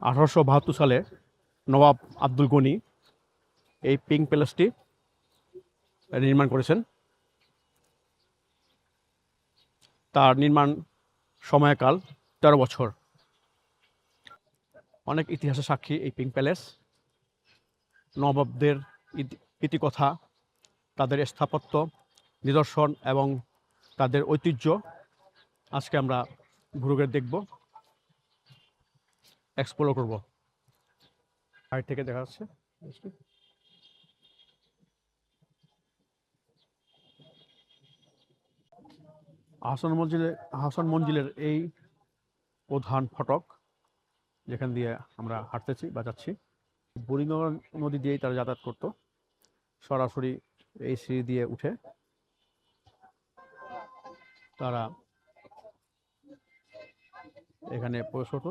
আঠারোশো বাহাত্তর সালে নবাব আব্দুল গনি এই পিঙ্ক প্যালেসটি নির্মাণ করেছেন। তার নির্মাণ সময়কাল তেরো বছর। অনেক ইতিহাসের সাক্ষী এই পিঙ্ক প্যালেস। নবাবদের ইতি- ইতিকথা তাদের স্থাপত্য, নিদর্শন এবং তাদের ঐতিহ্য আজকে আমরা ঘুরে দেখব। এক্সপ্লোর করব। সাইড থেকে দেখা যাচ্ছে আহসান মঞ্জিলের আহসান মঞ্জিলের এই প্রধান ফটক যেখান দিয়ে আমরা হাঁটতেছি বা যাচ্ছি বুড়িগঙ্গা নদী দিয়েই তারা যাতায়াত করতো। সরাসরি এই সিঁড়ি দিয়ে উঠে তারা এখানে প্রবেশ হতো